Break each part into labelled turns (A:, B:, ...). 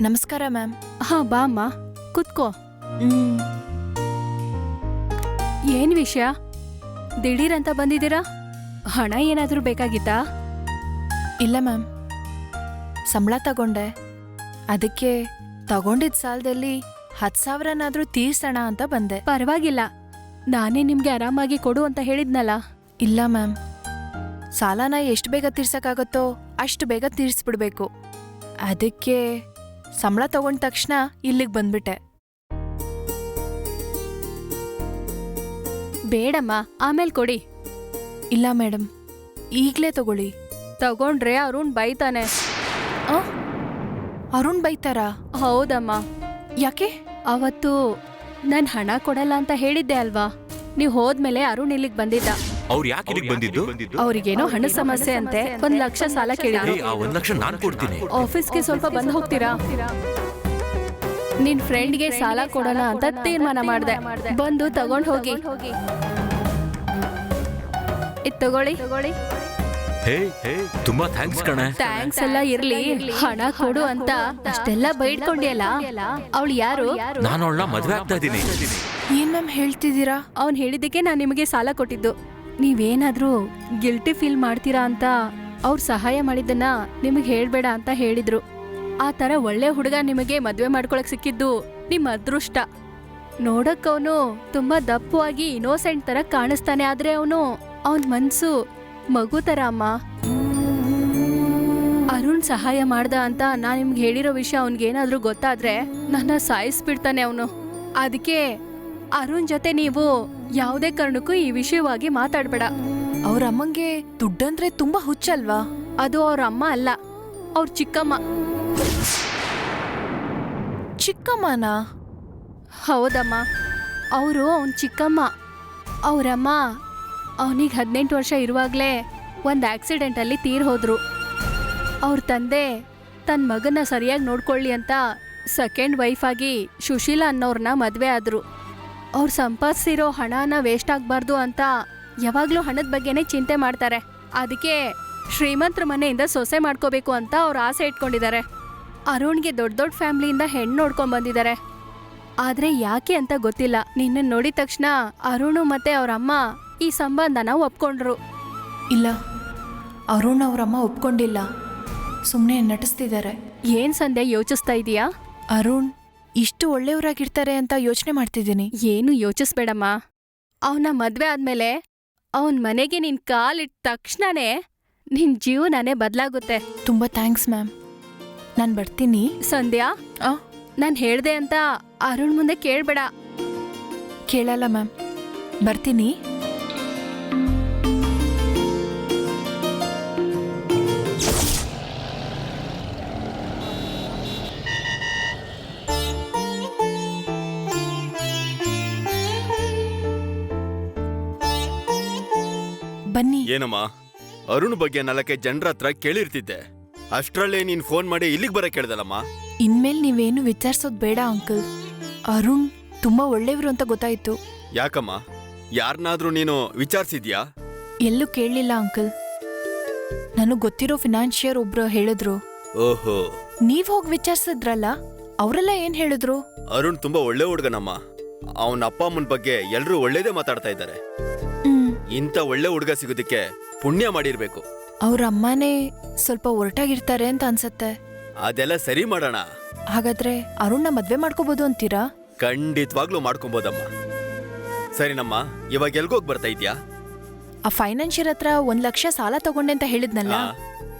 A: ನಮಸ್ಕಾರ ಮ್ಯಾಮ್.
B: ಹಾ ಬಾ ಅಮ್ಮ. ಕುತ್ಕೋ. ಏನ್ ವಿಷಯ? ದಿಢೀರ್ ಅಂತ ಬಂದಿದ್ದೀರಾ? ಹಣ ಏನಾದರೂ ಬೇಕಾಗಿತ್ತಾ?
A: ಇಲ್ಲ ಮ್ಯಾಮ್. ಸಂಬಳ ತಗೊಂಡೆ. ಅದಕ್ಕೆ ತಗೊಂಡಿದ್ದ ಸಾಲದಲ್ಲಿ ಹತ್ತು ಸಾವಿರನಾದರೂ ತೀರ್ಸೋಣ ಅಂತ ಬಂದೆ.
B: ಪರವಾಗಿಲ್ಲ. ನಾನೇ ನಿಮ್ಗೆ ಆರಾಮಾಗಿ ಕೊಡು ಅಂತ ಹೇಳಿದ್ನಲ್ಲ.
A: ಇಲ್ಲ ಮ್ಯಾಮ್. ಸಾಲನ ಎಷ್ಟು ಬೇಗ ತೀರ್ಸೋಕ್ಕಾಗತ್ತೋ ಅಷ್ಟು ಬೇಗ ತೀರಿಸ್ಬಿಡ್ಬೇಕು. ಅದಕ್ಕೆ ಸಂಬಳ ತಗೊಂಡ ತಕ್ಷಣ ಇಲ್ಲಿಗೆ ಬಂದ್ಬಿಟ್ಟೆ.
B: ಬೇಡಮ್ಮ ಆಮೇಲೆ ಕೊಡಿ.
A: ಇಲ್ಲ ಮೇಡಮ್ ಈಗಲೇ ತಗೊಳ್ಳಿ.
B: ತಗೊಂಡ್ರೆ ಅರುಣ್ ಬೈತಾನೆ.
A: ಆ? ಅರುಣ್ ಬೈತಾರಾ?
B: ಹೌದಮ್ಮ.
A: ಯಾಕೆ?
B: ಅವತ್ತು ನಾನು ಹಣ ಕೊಡಲ್ಲ ಅಂತ ಹೇಳಿದ್ದೆ ಅಲ್ವಾ? ನೀವು ಹೋದ್ಮೇಲೆ ಅರುಣ್ ಇಲ್ಲಿಗೆ ಬಂದಿದ್ದ.
C: ಅವ್ರು ಯಾಕೆ ಇಲ್ಲಿಗೆ ಬಂದಿದ್ದು?
B: ಅವ್ರಿಗೇನೋ ಹಣ ಸಮಸ್ಯೆ ಅಂತೆ? ಒಂದ್ ಲಕ್ಷ ಸಾಲ ಕೇಳಿದ್ರು.
C: ಏ, ಆ ಒಂದ್ ಲಕ್ಷ ನಾನ್ ಕೊಡ್ತೀನಿ.
B: ಆಫೀಸ್ಗೆ ಸ್ವಲ್ಪ ಬಂದ್ ಹೋಗ್ತೀರಾ? ನಿನ್ ಫ್ರೆಂಡ್ಗೆ ಸಾಲ ಕೊಡೋಣ ಅಂತ ತೀರ್ಮಾನ ಮಾಡ್ದೆ. ಬಂದು ತಗೊಂಡ್ ಹೋಗಿ. ಇದ್ ತಗೊಳ್ಳಿ.
C: ಹೇ ಹೇ ತುಂಬಾ ಥ್ಯಾಂಕ್ಸ್ ಕಣೆ.
B: ಥ್ಯಾಂಕ್ಸ್ ಎಲ್ಲ ಇರ್ಲಿ. ಹಣ ಕೊಡು ಅಂತ ಅಷ್ಟೆಲ್ಲ ಬೈಡ್ಕೊಂಡಿಯಲ್ಲ ಅವಳು ಯಾರು?
C: ನಾನು ಅವಳನ್ನ ಮದ್ವೆ ಆಗ್ತಾ ಇದ್ದೀನಿ.
A: ಏನ್ ಮ್ಯಾಮ್ ಹೇಳ್ತಿದ್ದೀರಾ?
B: ಅವ್ನ್ ಹೇಳಿದ್ದಕ್ಕೆ ನಾನ್ ನಿಮಗೆ ಸಾಲ ಕೊಟ್ಟಿದ್ದು. ನೀವೇನಾದ್ರೂ ಗಿಲ್ಟಿ ಫೀಲ್ ಮಾಡ್ತೀರಾ ಅಂತ ಅವ್ರು ಸಹಾಯ ಮಾಡಿದ್ದನ್ನ ನಿಮಗೆ ಹೇಳ್ಬೇಡ ಅಂತ ಹೇಳಿದ್ರು. ಆ ಥರ ಒಳ್ಳೆ ಹುಡುಗ ನಿಮಗೆ ಮದುವೆ ಮಾಡ್ಕೊಳಕ್ ಸಿಕ್ಕಿದ್ದು ನಿಮ್ಮ ಅದೃಷ್ಟ. ನೋಡಕ್ ಅವನು ತುಂಬಾ ದಪ್ಪವಾಗಿ ಇನೋಸೆಂಟ್ ತರ ಕಾಣಿಸ್ತಾನೆ ಆದ್ರೆ ಅವನು ಅವನ ಮನ್ಸು ಮಗು ತರ ಅಮ್ಮ. ಅರುಣ್ ಸಹಾಯ ಮಾಡ್ದ ಅಂತ ನಾನು ನಿಮ್ಗೆ ಹೇಳಿರೋ ವಿಷಯ ಅವ್ನಿಗೇನಾದ್ರೂ ಗೊತ್ತಾದ್ರೆ ನನ್ನ ಸಾಯಿಸ್ಬಿಡ್ತಾನೆ ಅವನು. ಅದಕ್ಕೆ ಅರುಣ್ ಜೊತೆ ನೀವು ಯಾವುದೇ ಕಾರಣಕ್ಕೂ ಈ ವಿಷಯವಾಗಿ ಮಾತಾಡ್ಬೇಡ.
A: ಅವ್ರ ಅಮ್ಮಂಗೆ ದುಡ್ಡಂದ್ರೆ ತುಂಬಾ ಹುಚ್ಚಲ್ವಾ?
B: ಅದು ಅವ್ರ ಅಮ್ಮ ಅಲ್ಲ ಅವ್ರ ಚಿಕ್ಕಮ್ಮ.
A: ಚಿಕ್ಕಮ್ಮನ?
B: ಹೌದಮ್ಮ ಅವರು ಅವನ್ ಚಿಕ್ಕಮ್ಮ. ಅವರಮ್ಮ ಅವನಿಗೆ ಹದಿನೆಂಟು ವರ್ಷ ಇರುವಾಗಲೇ ಒಂದು ಆಕ್ಸಿಡೆಂಟಲ್ಲಿ ತೀರ್ ಹೋದ್ರು. ಅವ್ರ ತಂದೆ ತನ್ನ ಮಗನ ಸರಿಯಾಗಿ ನೋಡ್ಕೊಳ್ಳಿ ಅಂತ ಸೆಕೆಂಡ್ ವೈಫ್ ಆಗಿ ಸುಶೀಲಾ ಅನ್ನೋರನ್ನ ಮದುವೆ ಆದ್ರು. ಅವ್ರು ಸಂಪಾದಿಸಿರೋ ಹಣನ ವೇಸ್ಟ್ ಆಗಬಾರ್ದು ಅಂತ ಯಾವಾಗಲೂ ಹಣದ ಬಗ್ಗೆನೇ ಚಿಂತೆ ಮಾಡ್ತಾರೆ. ಅದಕ್ಕೆ ಶ್ರೀಮಂತರ ಮನೆಯಿಂದ ಸೊಸೆ ಮಾಡ್ಕೋಬೇಕು ಅಂತ ಅವ್ರು ಆಸೆ ಇಟ್ಕೊಂಡಿದ್ದಾರೆ. ಅರುಣ್ಗೆ ದೊಡ್ಡ ದೊಡ್ಡ ಫ್ಯಾಮ್ಲಿಯಿಂದ ಹೆಣ್ಣು ನೋಡ್ಕೊಂಡ್ ಬಂದಿದ್ದಾರೆ. ಆದ್ರೆ ಯಾಕೆ ಅಂತ ಗೊತ್ತಿಲ್ಲ. ನಿನ್ನ ನೋಡಿದ ತಕ್ಷಣ ಅರುಣು ಮತ್ತೆ ಅವ್ರ ಅಮ್ಮ ಈ ಸಂಬಂಧನ ಒಪ್ಕೊಂಡ್ರು.
A: ಇಲ್ಲ. ಅರುಣ್ ಅವರಮ್ಮ ಒಪ್ಕೊಂಡಿಲ್ಲ. ಸುಮ್ಮನೆ ನಟಿಸ್ತಿದ್ದಾರೆ.
B: ಏನ್ ಸಂಧ್ಯಾ ಯೋಚಿಸ್ತಾ ಇದೀಯಾ?
A: ಅರುಣ್ ಇಷ್ಟು ಒಳ್ಳೆಯವರಾಗಿರ್ತಾರೆ ಅಂತ ಯೋಚನೆ ಮಾಡ್ತಿದ್ದೀನಿ.
B: ಏನು ಯೋಚಿಸ್ಬೇಡಮ್ಮ. ಅವನ ಮದ್ವೆ ಆದ್ಮೇಲೆ ಅವನ್ ಮನೆಗೆ ನಿನ್ ಕಾಲಿಟ್ಟ ತಕ್ಷಣನೇ ನಿನ್ ಜೀವನನೇ ಬದಲಾಗುತ್ತೆ.
A: ತುಂಬಾ ಥ್ಯಾಂಕ್ಸ್ ಮ್ಯಾಮ್. ನಾನು ಬರ್ತೀನಿ.
B: ಸಂಧ್ಯಾ?
A: ಆ?
B: ನಾನ್ ಹೇಳ್ದೆ ಅಂತ ಅರುಣ್ ಮುಂದೆ ಕೇಳ್ಬೇಡ.
A: ಕೇಳಲ್ಲ ಮ್ಯಾಮ್. ಬರ್ತೀನಿ. ಬನ್ನಿ.
D: ಏನಮ್ಮ? ಅರುಣ್ ಬಗ್ಗೆ ನಾಲ್ಕೈದು ಜನರ ಹತ್ರ ಕೇಳಿರ್ತಿದ್ದೆ. ಅಷ್ಟರಲ್ಲೇ ನೀನ್ ಫೋನ್ ಮಾಡಿ ಇಲ್ಲಿಗೆ ಬರಕ್ ಕೇಳ್ದಲ್ಲಮ್ಮ
A: ಇನ್ಮೇಲೆ ನೀವೇನು ವಿಚಾರಿಸೋದು ಬೇಡ ಅಂಕಲ್. ಅರುಣ್ ತುಂಬಾ ಒಳ್ಳೆಯವರು ಅಂತ ಗೊತ್ತಾಯ್ತು.
D: ಯಾಕಮ್ಮ? ಯಾರನ್ನಾದ್ರೂ ನೀನು ವಿಚಾರಿಸಿದ್ಯಾ?
A: ಎಲ್ಲೂ ಕೇಳಲಿಲ್ಲ ಅಂಕಲ್. ನನಗೆ ಗೊತ್ತಿರೋ ಫಿನಾನ್ಷಿಯರ್ ಒಬ್ರು ಹೇಳಿದ್ರು.
D: ಓಹೋ.
A: ನೀವ್ ಹೋಗಿ ವಿಚಾರಿಸಿದ್ರಲ್ಲ ಅವರೆಲ್ಲ ಏನ್ ಹೇಳಿದ್ರು?
D: ಅರುಣ್ ತುಂಬಾ ಒಳ್ಳೆ ಹುಡುಗನಮ್ಮ. ಅವನ ಅಪ್ಪ ಅಮ್ಮನ ಬಗ್ಗೆ ಎಲ್ಲರೂ ಒಳ್ಳೇದೇ ಮಾತಾಡ್ತಾ ಇದ್ದಾರೆ. ಇಂಥ ಒಳ್ಳೆ ಹುಡುಗ ಸಿಗೋದಕ್ಕೆ ಪುಣ್ಯ ಮಾಡಿರ್ಬೇಕು.
A: ಅವ್ರ ಅಮ್ಮನೇ ಸ್ವಲ್ಪ ಒರಟಾಗಿರ್ತಾರೆ ಅಂತ ಅನ್ಸತ್ತೆ.
D: ಅದೆಲ್ಲ ಸರಿ ಮಾಡೋಣ.
A: ಹಾಗಾದ್ರೆ ಅರುಣ್ನ ಮದ್ವೆ ಮಾಡ್ಕೋಬಹುದು ಅಂತೀರಾ?
D: ಖಂಡಿತವಾಗ್ಲೂ ಮಾಡ್ಕೊಬೋದಮ್ಮ. ಸರಿನಮ್ಮ ಇವಾಗ ಎಲ್ಗೋಗ್ ಬರ್ತಾ ಇದ್ಯಾ?
A: ಆ ಫೈನಾನ್ಷಿಯರ್ ಹತ್ರ ಒಂದ್ ಲಕ್ಷ ಸಾಲ ತಗೊಂಡೆ ಅಂತ ಹೇಳಿದ್ನಲ್ಲ?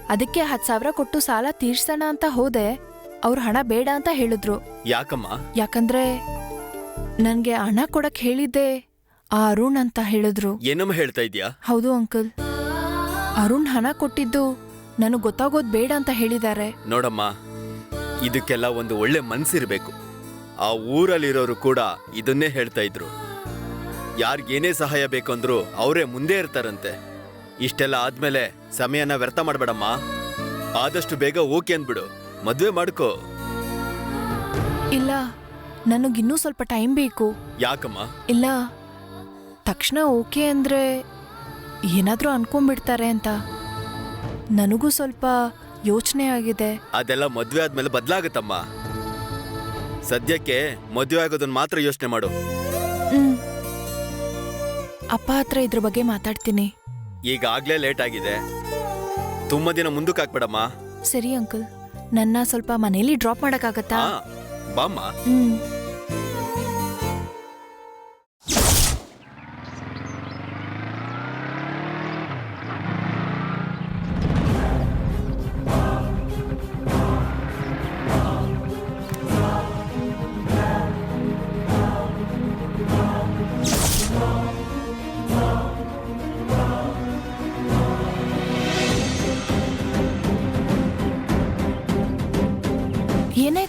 A: ಅದಕ್ಕೆ ಹತ್ ಸಾವಿರ ಕೊಟ್ಟು ಸಾಲ ತೀರ್ಸೋಣ ಅಂತ ಹೋದೆ. ಅವ್ರ ಹಣ ಬೇಡ ಅಂತ ಹೇಳಿದ್ರು.
D: ಯಾಕಮ್ಮ?
A: ಯಾಕಂದ್ರೆ ನನ್ಗೆ ಹಣ ಕೊಡಕ್ ಹೇಳಿದ್ದೆ. ಆ ಅರುಣ್ ಅಂತ ಹೇಳಿದ್ರು.
D: ಏನಮ್ಮ ಹೇಳ್ತಾ ಇದ್ಯಾ
A: ಹೌದು ಅಂಕಲ್. ಅರುಣ್ ಹಣ ಕೊಟ್ಟಿದ್ದು ನನಗೆ ಗೊತ್ತಾಗೋದ್ ಬೇಡ ಅಂತ ಹೇಳಿದ್ದಾರೆ.
D: ನೋಡಮ್ಮ ಇದಕ್ಕೆಲ್ಲ ಒಂದು ಒಳ್ಳೆ ಮನ್ಸಿರ್ಬೇಕು. ಆ ಊರಲ್ಲಿರೋರು ಕೂಡ ಇದನ್ನೇ ಹೇಳ್ತಾ ಇದ್ರು. ಯಾರಿಗೇನೇ ಸಹಾಯ ಬೇಕಂದ್ರು ಅವರೇ ಮುಂದೆ ಇರ್ತಾರಂತೆ. ಇಷ್ಟೆಲ್ಲ ಆದ್ಮೇಲೆ ಸಮಯನ ವ್ಯರ್ಥ ಮಾಡ್ಬೇಡಮ್ಮ. ಆದಷ್ಟು ಬೇಗ ಓಕೆ ಅಂದ್ಬಿಡು. ಮದ್ವೆ ಮಾಡ್ಕೋ.
A: ಇಲ್ಲ ನನಗಿನ್ನೂ ಸ್ವಲ್ಪ ಟೈಮ್ ಬೇಕು.
D: ಯಾಕಮ್ಮ?
A: ಇಲ್ಲ ತಕ್ಷಣ ಓಕೆ ಅಂದ್ರೆ ಏನಾದರೂ ಅನ್ಕೊಂಡ್ಬಿಡ್ತಾರೆ ಅಂತ. ನನಗೂ ಸ್ವಲ್ಪ ಯೋಚನೆ ಆಗಿದೆ.
D: ಅದೆಲ್ಲ ಮದುವೆ ಆದ್ಮೇಲೆ ಬದಲಾಗುತ್ತಮ್ಮ. ಸದ್ಯಕ್ಕೆ ಮದುವೆ ಆಗೋದನ್ನ ಮಾತ್ರ ಯೋಚನೆ ಮಾಡು.
A: ಹ್ಮ್. ಅಪ್ಪ ಹತ್ರ ಇದ್ರ ಬಗ್ಗೆ ಮಾತಾಡ್ತೀನಿ.
D: ಈಗಾಗ್ಲೇ ಲೇಟ್ ಆಗಿದೆ. ತುಂಬಾ ದಿನ ಮುಂದಕ್ಕೆ ಹಾಕ್ಬೇಡಮ್ಮ.
A: ಸರಿ ಅಂಕಲ್ ನನ್ನ ಸ್ವಲ್ಪ ಮನೇಲಿ ಡ್ರಾಪ್ ಮಾಡಕ್ಕಾಗತ್ತಾ?
D: ಹಾ ಬಾಮ್ಮ.
A: ಹ್ಮ್.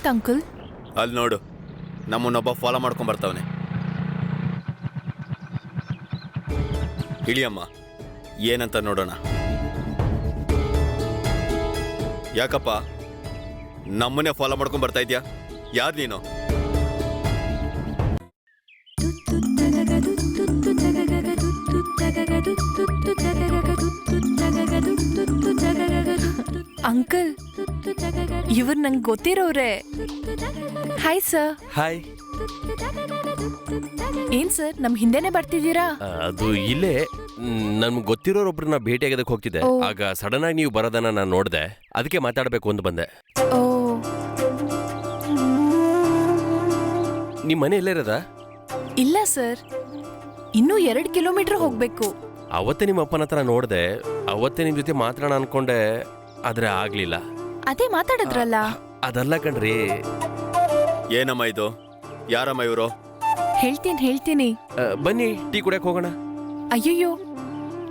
A: ಏನಾಯ್ತು ಅಂಕಲ್?
D: ಅಲ್ಲಿ ನೋಡು. ನಮ್ಮನ್ನೊಬ್ಬ ಫಾಲೋ ಮಾಡ್ಕೊಂಡ್ ಬರ್ತಾವನೆ. ಇಳಿಯಮ್ಮ ಏನಂತ ನೋಡೋಣ? ಯಾಕಪ್ಪ? ನಮ್ಮನ್ನೇ ಫಾಲೋ ಮಾಡ್ಕೊಂಡ್ ಬರ್ತಾ ಇದ್ಯಾ? ಯಾರು ನೀನು?
A: ಅಂಕಲ್ ಇವ್ರು ನಂಗೆ ಗೊತ್ತಿರೋರೆ. ಹಾಯ್ ಸರ್
E: ಹಾಯ್
A: ಏನ್ ಸರ್ ನಮ್ ಹಿಂದೆನೆ ಬರ್ತಿದ್ದೀರಾ?
E: ಅದು ಇಲ್ಲೇ. ನನ್ಗೆ ಗೊತ್ತಿರೋರೊಬ್ರನ್ನ ಭೇಟಿಯಾಗೋದಕ್ಕೆ ಹೋಗ್ತಿದ್ದೆ.
A: ಓ.
E: ಆಗ ಸಡನ್ ಆಗಿ ನೀವು ಬರೋದನ್ನ ನಾನು ನೋಡಿದೆ. ಅದಕ್ಕೆ ಮಾತಾಡಬೇಕು ಅಂತ ಬಂದೆ.
A: ಓ.
E: ನಿಮ್ಮ ಮನೆ ಎಲ್ಲಿರದ ಇರೋದಾ?
A: ಇಲ್ಲ ಸರ್ ಇನ್ನೂ ಎರಡು ಕಿಲೋಮೀಟರ್ ಹೋಗ್ಬೇಕು.
E: ಅವತ್ತೇ ನಿಮ್ಮ ಅಪ್ಪನ ಹತ್ರ ನೋಡಿದೆ. ಅವತ್ತೇ ನಿಮ್ಮ ಜೊತೆ ಮಾತಾಡೋಣ ಅನ್ಕೊಂಡೆ. ಆದ್ರೆ ಆಗ್ಲಿಲ್ಲ.
A: ಅದೇ ಮಾತಾಡಿದ್ರಲ್ಲ?
E: ಅದಲ್ಲ ಕಣ್ರಿ.
D: ಏನಮ್ಮ ಇದು? ಯಾರಮ್ಮ ಇವರು?
A: ಹೇಳ್ತೀನಿ ಹೇಳ್ತೀನಿ.
E: ಆ, ಬನ್ನಿ ಟೀ ಕುಡಿಯಕ್ ಹೋಗೋಣ.
A: ಅಯ್ಯಯ್ಯೋ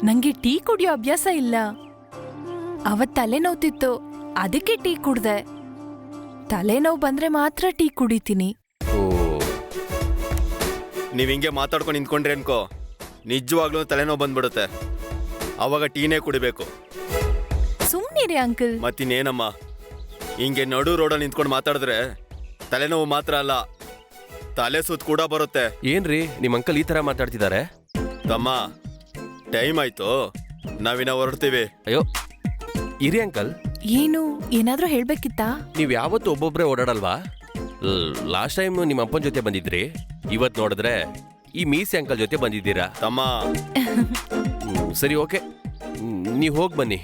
A: ನಂಗೆ ಟೀ ಕುಡಿಯೋ ಅಭ್ಯಾಸ ಇಲ್ಲ. ಅವತ್ ತಲೆನೋವ್ತಿತ್ತು ಅದಕ್ಕೆ ಟೀ ಕುಡ್ದೆ. ತಲೆನೋವು ಬಂದ್ರೆ ಮಾತ್ರ ಟೀ ಕುಡಿತೀನಿ.
E: ಓ.
D: ನೀವ್ ಹಿಂಗೆ ಮಾತಾಡ್ಕೊಂಡು ನಿಂತ್ಕೊಂಡ್ರೆ ಅನ್ಕೋ ನಿಜವಾಗ್ಲೂ ತಲೆನೋವು ಬಂದ್ಬಿಡುತ್ತೆ. ಅವಾಗ ಟೀನೇ ಕುಡಿಬೇಕು.
A: ಸುಮ್ನಿರಿ ಅಂಕಲ್.
D: ಮತ್ತಿನ್ನೇನಮ್ಮ? ಹಿಂಗೆ ನಡು ರೋಡಲ್ಲಿ ನಿಂತ್ಕೊಂಡು ಮಾತಾಡಿದ್ರೆ ತಲೆನೋವು ಮಾತ್ರ ಅಲ್ಲ ತಲೆ ಸುತ್ತ ಕೂಡ ಬರುತ್ತೆ.
E: ಏನ್ರಿ ನಿಮ್ಮ ಅಂಕಲ್ ಈ ತರ ಮಾತಾಡ್ತಿದ್ದಾರೆ?
D: ತಮ್ಮ ಟೈಮ್ ಆಯ್ತು ನಾವಿನ ಹೊರಡ್ತೀವಿ.
E: ಅಯ್ಯೋ ಇರಿ ಅಂಕಲ್.
A: ಏನು ಏನಾದರೂ ಹೇಳ್ಬೇಕಿತ್ತಾ?
E: ನೀವ್ ಯಾವತ್ತು ಒಬ್ಬೊಬ್ರೆ ಓಡಾಡಲ್ವಾ? ಲಾಸ್ಟ್ ಟೈಮ್ ನಿಮ್ಮ ಅಪ್ಪನ ಜೊತೆ ಬಂದಿದ್ರಿ. ಇವತ್ ನೋಡಿದ್ರೆ ಈ ಮೀಸಿ ಅಂಕಲ್ ಜೊತೆ ಬಂದಿದ್ದೀರಾ?
D: ತಮ್ಮ.
E: ಹ್ಮ್, ಸರಿ ಓಕೆ. ನೀವು ಹೋಗಿ ಬನ್ನಿ.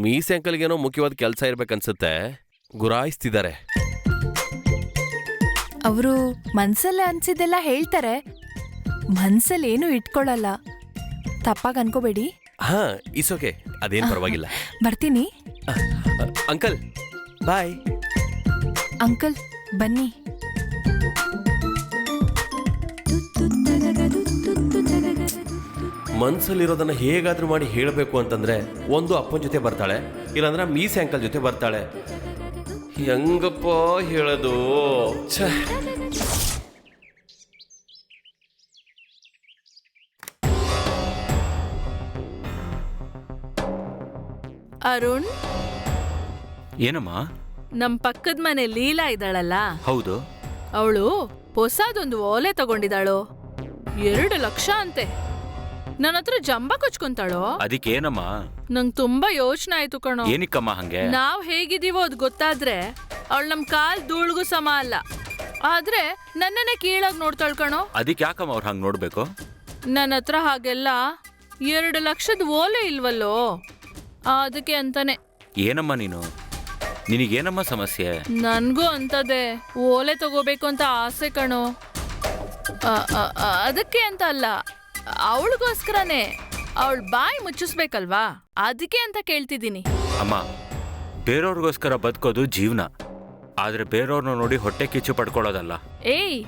E: ಮೀಸೆ ಅಂಕಲ್ಗೇನೋ ಮುಖ್ಯವಾದ ಕೆಲಸ ಇರ್ಬೇಕನ್ಸುತ್ತೆ. ಗುರಾಯಿಸ್ತಿದ್ದಾರೆ
A: ಅವರು ಮನ್ಸಲ್ಲಿ ಅನ್ಸಿದ್ದೆಲ್ಲ ಹೇಳ್ತಾರೆ. ಮನ್ಸಲ್ಲಿ ಏನು ಇಟ್ಕೊಳ್ಳಲ್ಲ ತಪ್ಪಾಗಿ ಅನ್ಕೋಬೇಡಿ.
E: ಹಾ ಇಸ್ ಓಕೆ. ಅದೇನ್ ಪರವಾಗಿಲ್ಲ.
A: ಬರ್ತೀನಿ.
E: Uncle bye.
A: ಅಂಕಲ್ ಬನ್ನಿ.
E: ಮನ್ಸಲ್ಲಿರೋದನ್ನ ಹೇಗಾದ್ರೂ ಮಾಡಿ ಹೇಳಬೇಕು ಅಂತಂದ್ರೆ ಒಂದು ಅಪ್ಪನ ಜೊತೆ ಬರ್ತಾಳೆ ಇಲ್ಲಾಂದ್ರೆ ಮೀಸೆ ಅಂಕಲ್ ಜೊತೆ ಬರ್ತಾಳೆ. ಹೆಂಗಪ್ಪ ಹೇಳೋದು? ಛೇ.
F: ಅರುಣ್?
C: ಏನಮ್ಮ?
F: ನಮ್ ಪಕ್ಕದ ಮನೆ ಲೀಲಾ ಇದ್ದಾಳಲ್ಲ?
C: ಹೌದು.
F: ಅವಳು ಹೊಸದೊಂದು ಓಲೆ ತಗೊಂಡಿದ್ದಾಳು? ಎರಡು ಲಕ್ಷ ಅಂತೆ. ನನ್ನ ಹತ್ರ ಜಂಬ ಕೊಚ್ಕೊಂತಾಳೋ?
C: ಅದಕ್ಕೇನಮ್ಮ?
F: ನಂಗ್ ತುಂಬಾ ಯೋಚನೆ ಆಯ್ತು ಕಣೋ.
C: ಏನಿಕ್ಕಮ್ಮ ಹಂಗೆ?
F: ನಾವ್ ಹೇಗಿದೀವೋ ಅದ್ ಗೊತ್ತಾದ್ರೆ ಅವಳು ನಮ್ ಕಾಲ್ ಧೂಳ್ಗೂ ಸಮ ಅಲ್ಲ. ಆದ್ರೆ ನನ್ನನ್ನೇ ಕೀಳಾಗ್ ನೋಡ್ತಾಳ್ ಕಣೋ.
C: ಅದಕ್ಕೆ ಯಾಕಮ್ಮ ಅವ್ರು ಹಂಗೆ ನೋಡ್ಬೇಕು?
F: ನನ್ನ ಹತ್ರ ಹಾಗೆಲ್ಲ ಎರಡು ಲಕ್ಷದ ಓಲೆ ಇಲ್ವಲ್ಲೋ? ಅದಕ್ಕೆ ಅಂತಾನೆ.
C: ಏನಮ್ಮ ನೀನು? ನಿನಗೇನಮ್ಮ ಸಮಸ್ಯೆ?
F: ನನ್ಗೂ ಅಂತದೆ ಓಲೆ ತಗೋಬೇಕು ಅಂತ ಆಸೆ ಕಣೋ. ಆ, ಆ, ಆ, ಅದಕ್ಕೆ ಅಂತ ಅಲ್ಲ. ಅವಳಿಗೋಸ್ಕರನೇ ಅವಳ ಬಾಯಿ ಮುಚ್ಚಿಸ್ಬೇಕಲ್ವಾ? ಅದಕ್ಕೆ ಅಂತ ಕೇಳ್ತಿದ್ದೀನಿ.
C: ಅಮ್ಮ ಬೇರೆಯವ್ರಿಗೋಸ್ಕರ ಬದುಕೋದು ಜೀವನ. ಆದ್ರೆ ಬೇರೆಯವ್ರನ್ನ ನೋಡಿ ಹೊಟ್ಟೆ ಕಿಚ್ಚು ಪಡ್ಕೊಳ್ಳೋದಲ್ಲ.
F: ಏಯ್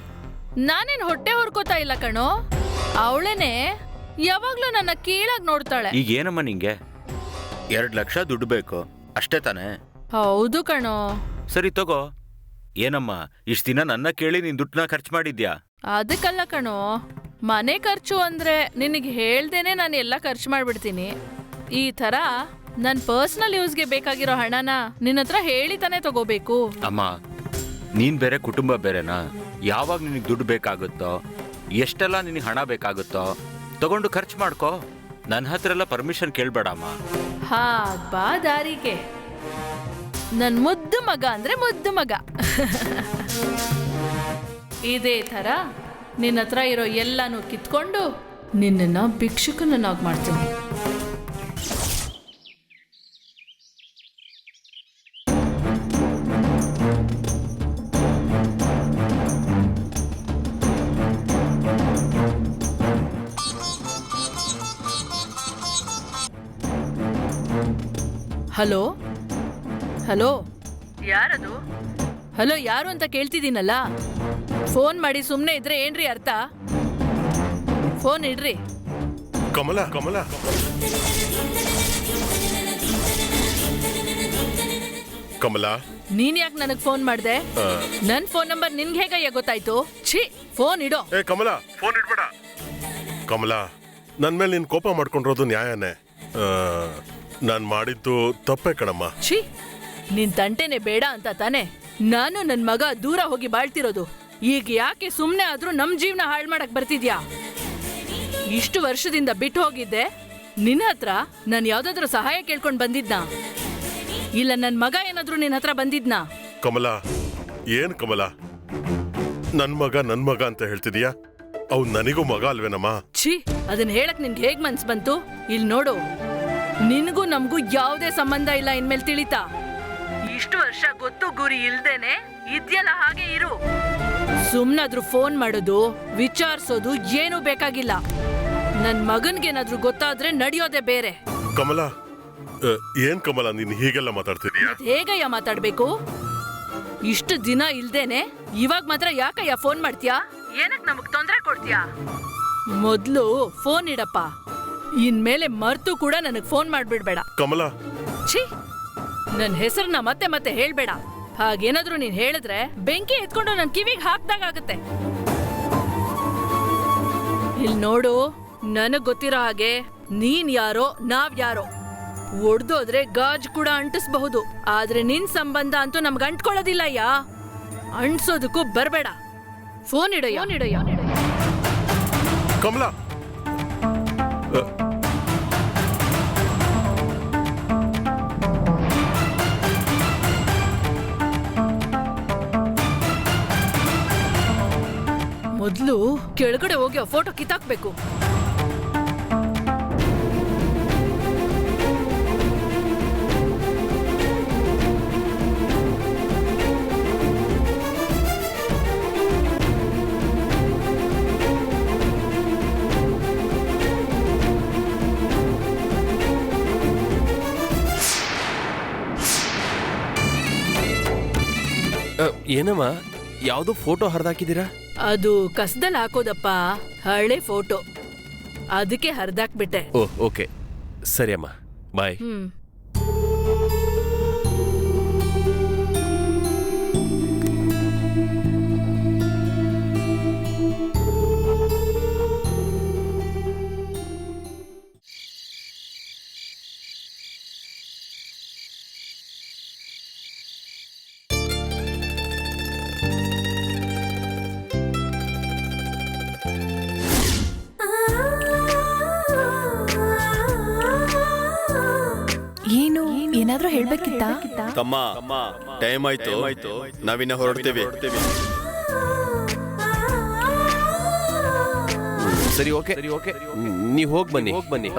F: ನಾನೇನ್ ಹೊಟ್ಟೆ ಹೊರ್ಕೋತಾ ಇಲ್ಲ ಕಣೋ? ಅವಳೇನೆ ಯಾವಾಗ್ಲೂ ನನ್ನ ಕೀಳಾಗಿ ನೋಡ್ತಾಳೆ.
C: ಈಗ ಏನಮ್ಮ ನಿಂಗೆ? ಎರಡು ಲಕ್ಷ ದುಡ್ಡು ಬೇಕು. ಅಷ್ಟೇ ತಾನೇ?
F: ಹೌದು ಕಣೋ.
C: ಸರಿ ತಗೋ. ಏನಮ್ಮ ಇಷ್ಟ ದಿನ ನನ್ನ ಕೇಳಿ ನೀನ್ ದುಡ್ಡನ್ನ ಖರ್ಚು ಮಾಡಿದ್ಯಾ?
F: ಅದಕ್ಕಲ್ಲ ಕಣೋ. ಮನೆ ಖರ್ಚು ಅಂದ್ರೆ ನಿನಗೆ ಹೇಳ್ದೇನೆ ನಾನು ಎಲ್ಲ ಖರ್ಚು ಮಾಡ್ಬಿಡ್ತೀನಿ. ಈ ತರ ನನ್ ಪರ್ಸನಲ್ ಯೂಸ್ಗೆ ಬೇಕಾಗಿರೋ ಹಣನ ನಿನ್ನ ಹತ್ರ ಹೇಳಿ ತಾನೇ ತಗೋಬೇಕು.
C: ಅಮ್ಮ ನೀನ್ ಬೇರೆ ಕುಟುಂಬ ಬೇರೆನಾ? ಯಾವಾಗ ನಿನಗೆ ದುಡ್ಡು ಬೇಕಾಗುತ್ತೋ ಎಷ್ಟೆಲ್ಲ ನಿನಗೆ ಹಣ ಬೇಕಾಗುತ್ತೋ ತಗೊಂಡು ಖರ್ಚು ಮಾಡ್ಕೋ. ನನ್ನ ಹತ್ರ ಎಲ್ಲ ಪರ್ಮಿಷನ್ ಕೇಳ್ಬೇಡಮ್ಮ
F: ಹಾ ಬಾ ದಾರಿಗೆ. ನನ್ ಮುದ್ದು ಮಗ ಅಂದ್ರೆ ಮುದ್ದು ಮಗ. ಇದೇ ಥರ ನಿನ್ನ ಹತ್ರ ಇರೋ ಎಲ್ಲನೂ ಕಿತ್ಕೊಂಡು ನಿನ್ನನ್ನ ಭಿಕ್ಷುಕನನ್ನಾಗಿ ಮಾಡ್ತೀನಿ. ಹಲೋ? ಹಲೋ? ಯಾರದು? ಹಲೋ ಯಾರು ಅಂತ ಕೇಳ್ತಿದ್ದೀನಲ್ಲ? ಫೋನ್ ಮಾಡಿ ಸುಮ್ಮನೆ ಇದ್ರೆ ಏನ್ರಿ ಅರ್ಥ? ಫೋನ್ ಇಡ್ರಿ.
G: ಕಮಲ ಕಮಲ. ಕಮಲ.
F: ನೀನ್ ಯಾಕೆ ನನಗ್ ಫೋನ್ ಮಾಡ್ದೆ? ನನ್ ಫೋನ್ ನಂಬರ್ ನಿನ್ಗೆ ಹೇಗಯ್ಯ ಗೊತ್ತಾಯ್ತು? ಛೀ ಫೋನ್ ಇಡೋ.
G: ಏ ಕಮಲ. ಫೋನ್ ಇಡ್ಬೇಡ. ಕಮಲ ನನ್ ಮೇಲೆ ನೀನ್ ಕೋಪ ಮಾಡ್ಕೊಂಡಿರೋದು ನ್ಯಾಯನೇ. ಆ, ನಾನ್ ಮಾಡಿದ್ದು ತಪ್ಪೇ ಕಣಮ್ಮ.
F: ಛೀ ನಿನ್ ತಂಟೆನೆ ಬೇಡ ಅಂತ ತಾನೆ. ನಾನು ನನ್ ಮಗ ದೂರ ಹೋಗಿ ಬಾಳ್ತಿರೋದು. ಈಗ ಯಾಕೆ ಸುಮ್ಮನೆ ಆದ್ರೂ ನಮ್ ಜೀವನ ಹಾಳು ಮಾಡಕ್ ಬರ್ತಿದ್ಯಾ? ಇಷ್ಟು ವರ್ಷದಿಂದ ಬಿಟ್ಟು ಹೋಗಿದ್ದೆ. ನಿನ್ನ ಹತ್ರ ನಾನು ಯಾವ್ದಾದ್ರು ಸಹಾಯ ಕೇಳ್ಕೊಂಡು ಬಂದಿದ್ನಾ? ಇಲ್ಲ ನನ್ ಮಗ ಏನಾದ್ರೂ ನಿನ್ನ ಹತ್ರ ಬಂದಿದ್ನಾ?
G: ಕಮಲ ಏನ್ ಕಮಲ? ನನ್ ಮಗ ನನ್ ಮಗ ಅಂತ ಹೇಳ್ತಿದ್ಯಾ? ಅವ್ ನನಗೂ ಮಗ ಅಲ್ವೇನಮ್ಮ?
F: ಛೀ ಅದನ್ನ ಹೇಳಕ್ ನಿನ್ಗೆ ಹೇಗ್ ಮನ್ಸ್ ಬಂತು? ಇಲ್ಲಿ ನೋಡು. ನಿನಗೂ ನಮಗೂ ಯಾವುದೇ ಸಂಬಂಧ ಇಲ್ಲ ಇನ್ಮೇಲೆ ತಿಳಿತಾ. ಇಷ್ಟು ವರ್ಷ ಗೊತ್ತು ಗುರಿ ಇಲ್ದೇನೆ ಇದ್ಯಲ್ಲ ಹಾಗೆ ಇರು. ಸುಮ್ನಾದ್ರೂ ಫೋನ್ ಮಾಡೋದು ವಿಚಾರಿಸೋದು ಏನು ಬೇಕಾಗಿಲ್ಲ. ನನ್ ಮಗನ್ಗೇನಾದ್ರೂ ಗೊತ್ತಾದ್ರೆ ನಡೆಯೋದೇ ಬೇರೆ.
G: ಕಮಲ ಏನ್ ಕಮಲ ನೀನ್ ಹೀಗೆಲ್ಲ
F: ಮಾತಾಡ್ತೀನಿ ಹೇಗಯ್ಯ ಮಾತಾಡ್ಬೇಕು? ಇಷ್ಟು ದಿನ ಇಲ್ದೇನೆ ಇವಾಗ ಮಾತ್ರ ಯಾಕಯ್ಯ ಫೋನ್ ಮಾಡ್ತೀಯಾ? ಏನಕ್ ನಮಗ್ ತೊಂದರೆ ಕೊಡ್ತೀಯಾ? ಮೊದ್ಲು ಫೋನ್ ಇಡಪ್ಪ. ಇನ್ಮೇಲೆ ಮರ್ತು ಕೂಡ ನನಗ್ ಫೋನ್ ಮಾಡ್ಬಿಡ್ಬೇಡ.
G: ಕಮಲ.
F: ಛೀ! ನನ್ ಹೆಸರನ್ನ ಮತ್ತೆ ಮತ್ತೆ ಹೇಳ್ಬೇಡ. ಹಾಗೇನಾದ್ರೂ ನೀನ್ ಹೇಳಿದ್ರೆ ಬೆಂಕಿ ಎತ್ಕೊಂಡು ನನ್ ಕಿವಿಗೆ ಹಾಕ್ದಾಗತ್ತೆ ಇಲ್ ನೋಡು ನನಗ್ ಗೊತ್ತಿರೋ ಹಾಗೆ ನೀನ್ ಯಾರೋ ನಾವ್ ಯಾರೋ. ಒಡ್ದೋದ್ರೆ ಗಾಜ್ ಕೂಡ ಅಂಟಿಸ್ಬಹುದು. ಆದ್ರೆ ನಿನ್ ಸಂಬಂಧ ಅಂತೂ ನಮ್ಗೆ ಅಂಟ್ಕೊಳ್ಳೋದಿಲ್ಲ ಯಾ ಅಂಟ್ಸೋದಕ್ಕೂ ಬರ್ಬೇಡ. ಫೋನ್ ಇಡಯ್ಯ? ಇಡಯ್ಯ?
G: ಕಮಲ.
F: ಮೊದ್ಲು ಕೆಳಗಡೆ ಹೋಗಿ ಫೋಟೋ ಕಿತ್ತಾಕ್ಬೇಕು.
E: ಏನಮ್ಮ? ಯಾವುದೋ ಫೋಟೋ ಹರಿದಾಕಿದ್ದೀರಾ?
F: ಅದು ಕಸದಲ್ಲಿ ಹಾಕೋದಪ್ಪ. ಹಳೆ ಫೋಟೋ. ಅದಕ್ಕೆ ಹರಿದಾಕ್ಬಿಟ್ಟೆ.
E: ಓ ಓಕೆ. ಸರಿ ಅಮ್ಮ. ಬಾಯ್.
F: ಹ್ಮ್.
D: ತಮ್ಮ ಟೈಮ್ ಆಯ್ತು. ನಾವಿನ್ನ ಹೊರಡ್ತೇವೆ.
E: ಸರಿ ಓಕೆ. ಸರಿ ಓಕೆ. ನೀವು ಹೋಗಿ ಬನ್ನಿ. ಹೋಗಿ ಬನ್ನಿ.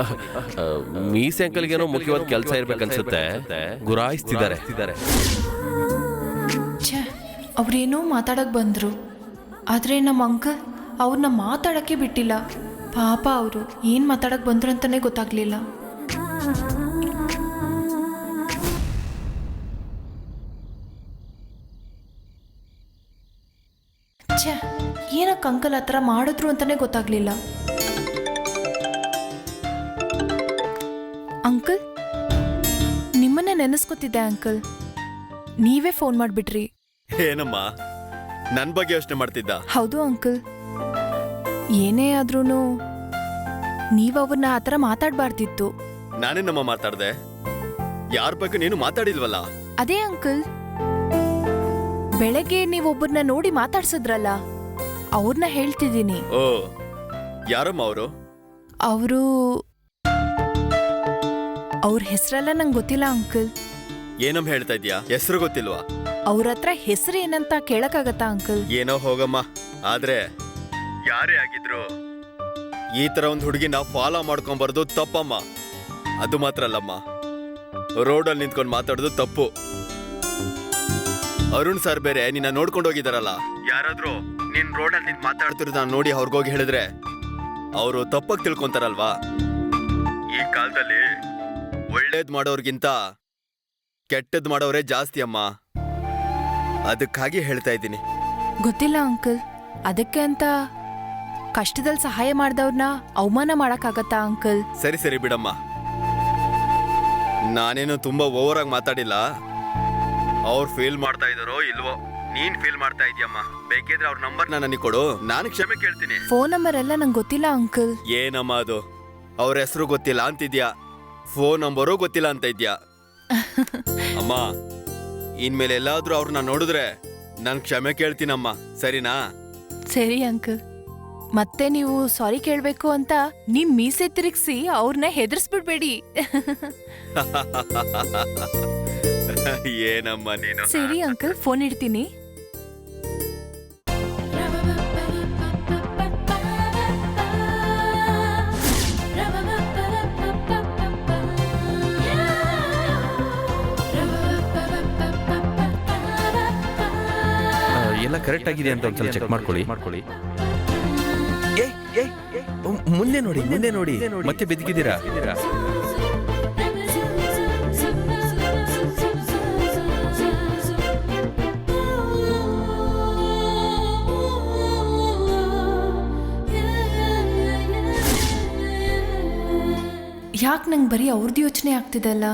E: ಮೀಸ್ ಅಂಕಲ್ಗೇನೋ ಮುಖ್ಯವಾದ ಕೆಲಸ ಇರ್ಬೇಕನ್ಸುತ್ತೆ. ಗುರಾಯಿಸ್ತಿದ್ದಾರೆ.
A: ಛೇ ಅವ್ರೇನೋ ಮಾತಾಡಕ್ ಬಂದ್ರು. ಆದ್ರೆ ನಮ್ಮ ಅಂಕಲ್ ಅವ್ರನ್ನ ಮಾತಾಡಕ್ಕೆ ಬಿಟ್ಟಿಲ್ಲ. ಪಾಪ ಅವರು ಏನ್ ಮಾತಾಡಕ್ ಬಂದ್ರು ಅಂತಾನೆ ಗೊತ್ತಾಗ್ಲಿಲ್ಲ. ಛೇ ಏನಕ್ಕೆ ಅಂಕಲ್ ಆ ಥರ ಮಾಡಿದ್ರು ಅಂತಲೇ ಗೊತ್ತಾಗ್ಲಿಲ್ಲ. ಅಂಕಲ್ ನಿಮ್ಮನ್ನ ನೆನೆಸ್ಕೊತಿದ್ದೆ ಅಂಕಲ್. ನೀವೇ ಫೋನ್ ಮಾಡಿಬಿಟ್ರಿ.
D: ಏನಮ್ಮ? ನನ್ ಬಗ್ಗೆ ಯೋಚನೆ ಮಾಡ್ತಿದ್ದ?
A: ಹೌದು ಅಂಕಲ್. ಏನೇ ಆದ್ರೂ ನೀವು ಅವ್ರನ್ನ ಆ ಥರ ಮಾತಾಡಬಾರ್ದಿತ್ತು.
D: ನಾನೇ ನಮ್ಮ ಮಾತಾಡ್ದೆ? ಯಾರ ಬಗ್ಗೆ ನೀನು ಮಾತಾಡಿಲ್ವಲ್ಲ?
A: ಅದೇ ಅಂಕಲ್. ಬೆಳಗ್ಗೆ ನೀವೊಬ್ಬರನ್ನ ನೋಡಿ ಮಾತಾಡ್ಸಿದ್ರಲ್ಲ ಅವ್ರನ್ನ ಹೇಳ್ತಿದ್ದೀನಿ.
D: ಓ ಯಾರಮ್ಮ ಅವರು?
A: ಅವರು ಅವ್ರ ಹೆಸರೆಲ್ಲ ನಂಗೆ ಗೊತ್ತಿಲ್ಲ ಅಂಕಲ್.
D: ಏನಮ್ಮ ಹೇಳ್ತಾ ಇದ್ಯಾ ಹೆಸರು ಗೊತ್ತಿಲ್ವಾ?
A: ಅವ್ರ ಹತ್ರ ಹೆಸರು ಏನಂತ ಕೇಳಕ್ಕಾಗತ್ತಾ ಅಂಕಲ್?
D: ಏನೋ ಹೋಗಮ್ಮ ಆದ್ರೆ ಯಾರೇ ಆಗಿದ್ರು ಈ ತರ ಒಂದು ಹುಡುಗಿನ ಫಾಲೋ ಮಾಡ್ಕೊಂಬಾರ್ದು ತಪ್ಪಮ್ಮ. ಅದು ಮಾತ್ರ ಅಲ್ಲಮ್ಮ ರೋಡಲ್ಲಿ ನಿಂತ್ಕೊಂಡು ಮಾತಾಡೋದು ತಪ್ಪು. ಅರುಣ್ ಸರ್ ಬೇರೆ ನಿನ್ನ ನೋಡ್ಕೊಂಡು ಹೋಗಿದಾರಲ್ಲ? ಯಾರಾದ್ರೂ ನಿನ್ ರೋಡಲ್ಲಿ ನಿನ್ ಮಾತಾಡ್ತಿರೋದ ನೋಡಿ ಅವ್ರಿಗೋಗಿ ಹೇಳಿದ್ರೆ ಅವರು ತಪ್ಪಾಗಿ ತಿಳ್ಕೊಂತಾರಲ್ವಾ? ಈ ಕಾಲದಲ್ಲಿ ಒಳ್ಳೇದ್ ಮಾಡೋರ್ಗಿಂತ ಕೆಟ್ಟದ್ ಮಾಡೋರೇ ಜಾಸ್ತಿ ಅಮ್ಮ. ಅದಕ್ಕಾಗಿ ಹೇಳ್ತಾ ಇದ್ದೀನಿ.
A: ಗೊತ್ತಿಲ್ಲ ಅಂಕಲ್. ಅದಕ್ಕೆ ಅಂತ ಕಷ್ಟದಲ್ಲಿ ಸಹಾಯ ಮಾಡಿದವ್ರನ್ನ ಅವಮಾನ ಮಾಡಕ್ಕಾಗತ್ತಾ ಅಂಕಲ್?
D: ಸರಿ ಸರಿ ಬಿಡಮ್ಮ. ನಾನೇನು ತುಂಬಾ ಓವರ್ ಆಗಿ ಮಾತಾಡಿಲ್ಲ. ಅವ್ರು ಫೀಲ್ ಮಾಡ್ತಾ ಇದಾರೋ ಇಲ್ವೋ? ನೀನ್ ಫೀಲ್ ಮಾಡ್ತಾ ಇದೀಯಮ್ಮ. ಬೇಕಿದ್ರೆ ಅವ್ರ ನಂಬರ್ ನನಗೆ ಕೊಡು. ನಾನು ಕ್ಷಮೆ ಕೇಳ್ತೀನಿ.
A: ಫೋನ್ ನಂಬರ್ ಎಲ್ಲ ನಂಗೆ ಗೊತ್ತಿಲ್ಲ ಅಂಕಲ್
D: ಏನಮ್ಮ ಅದು? ಅವ್ರ ಹೆಸರು ಗೊತ್ತಿಲ್ಲ ಅಂತಿದ್ಯಾ? ಫೋನ್ ನಂಬರು ಗೊತ್ತಿಲ್ಲ ಅಂತ ಇದ್ಯಾ? ಅಮ್ಮ ಇನ್ಮೇಲೆ ಎಲ್ಲಾದ್ರೂ ಅವ್ರನ್ನ ನೋಡಿದ್ರೆ ನಾನು ಕ್ಷಮೆ ಕೇಳ್ತೀನಮ್ಮ. ಸರಿನಾ?
A: ಸರಿ ಅಂಕಲ್ ಮತ್ತೆ ನೀವು ಸಾರಿ ಕೇಳ್ಬೇಕು ಅಂತ ನಿಮ್ ಮೀಸೆ ತಿರುಗಿಸಿ ಅವ್ರನ್ನ ಹೆದರ್ಸ್ಬಿಡ್ಬೇಡಿ.
D: ಏನಮ್ಮ ನೀನು?
A: ಸರಿ ಅಂಕಲ್ ಫೋನ್ ಇಡ್ತೀನಿ.
E: ಎಲ್ಲ ಕರೆಕ್ಟ್ ಆಗಿದೆ ಅಂತ ಒಂದ್ಸಲ ಚೆಕ್ ಮಾಡ್ಕೊಳ್ಳಿ. ಮಾಡ್ಕೊಳ್ಳಿ ಮುಂದೆ ನೋಡಿ ಮುಂದೆ ನೋಡಿ. ಮತ್ತೆ ಬೆದಗಿದ್ದೀರಾ?
A: ಯಾಕೆ ನಂಗೆ ಬರೀ ಅವ್ರದ್ದು ಯೋಚನೆ ಆಗ್ತಿದಲ್ಲ